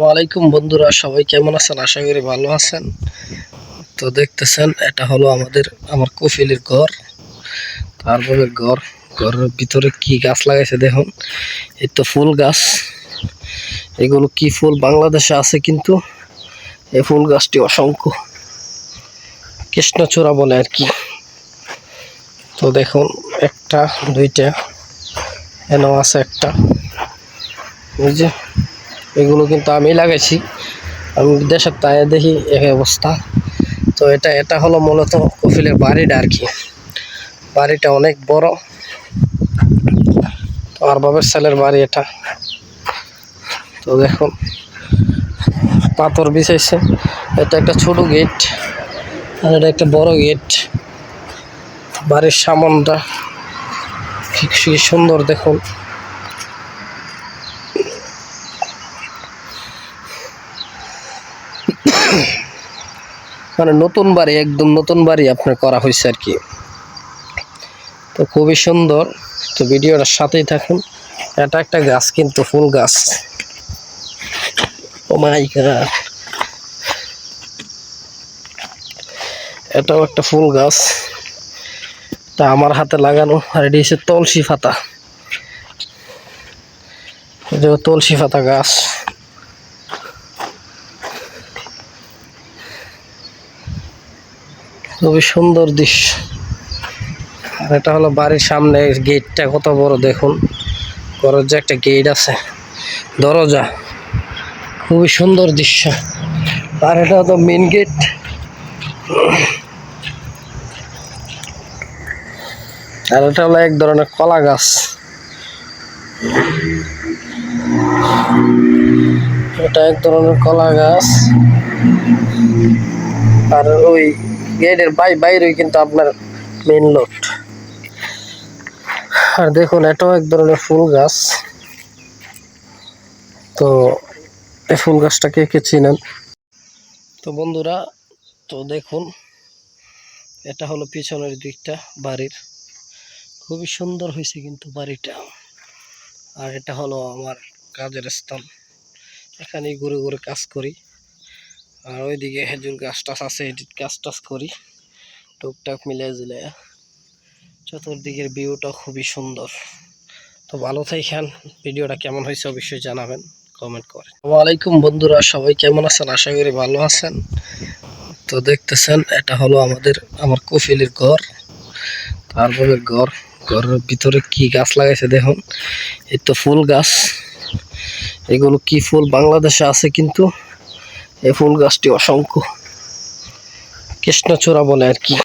ওয়ালাইকুম বন্ধুরা, সবাই কেমন আছেন? আশা করি ভালো আছেন। তো দেখতেছেন, এটা হলো আমাদের, আমার কফিলের ঘর। তারপরে ঘর, ঘরের ভিতরে কি গাছ লাগাইছে দেখুন। এই তো ফুল গাছ। এগুলো কি ফুল? বাংলাদেশে আছে কিন্তু এই ফুল গাছটি অসংখ্য। কৃষ্ণচূড়া বলে আর কি। তো দেখুন, একটা, দুইটা, এনাও আছে একটা। এই যে এগুলো কিন্তু আমি লাগাইছি। আমি দেশের তাই দেখি এই অবস্থা। তো এটা এটা হলো মূলত কফিলের বাড়িটা আর কি। বাড়িটা অনেক বড়। তো আর বাবার ছেলের বাড়ি এটা। তো দেখুন, পাথর বিছাইছে। এটা একটা ছোট গেট আর এটা একটা বড় গেট। বাড়ির সামনটা সুন্দর দেখুন। মানে নতুন বাড়ি, একদম নতুন বাড়ি আপনার করা হয়েছে আর কি। তো খুবই সুন্দর। তো ভিডিওটার সাথেই থাকুন। এটা একটা গাছ কিন্তু, ফুল গাছ। ও মাই এটাও একটা ফুল গাছ। তা আমার হাতে লাগানো, আর এটি হচ্ছে তুলসী পাতা। তুলসী পাতা গাছ। খুবই সুন্দর দৃশ্য। আর এটা হলো বাড়ির সামনে গেটটা, কত বড় দেখুন। ঘরের যে একটা গেট আছে, দরজা, খুবই সুন্দর দৃশ্য। আর এটা তো মেন গেট আর এটা হলো এক ধরনের কলা গাছ। এটা এক ধরনের কলা গাছ। আর ওই গেটের বাই বাইরে কিন্তু আপনার মেন লোড আর দেখুন, এটাও এক ধরনের ফুল গাছ। তো এই ফুল গাছটা কে কে চিনেন? তো বন্ধুরা, তো দেখুন, এটা হলো পিছনের দিকটা বাড়ির। খুবই সুন্দর হয়েছে কিন্তু বাড়িটা। আর এটা হলো আমার কাজের স্থান। এখানেই ঘুরে ঘুরে কাজ করি। আর ওইদিকে খেজুর গাছ টাছ আছে এটি কাজ টাছ করি। টুকটাক মিলে জিলে। চতুর্দিকের ভিউটা খুবই সুন্দর। তো ভালো থাকেন ভিডিওটা কেমন হয়েছে অবশ্যই জানাবেন কমেন্ট করেন। ওয়ালাইকুম বন্ধুরা, সবাই কেমন আছেন? আশা করি ভালো আছেন। তো দেখতেছেন, এটা হলো আমাদের, আমার কফিলের ঘর। তারপরে ঘর, ঘরের ভিতরে কি গাছ লাগাইছে দেখুন। এই তো ফুল গাছ। এগুলো কি ফুল বাংলাদেশে আছে কিন্তু এই ফুল গাছটি অসংখ্য। কৃষ্ণচূড়া বলে আর কি।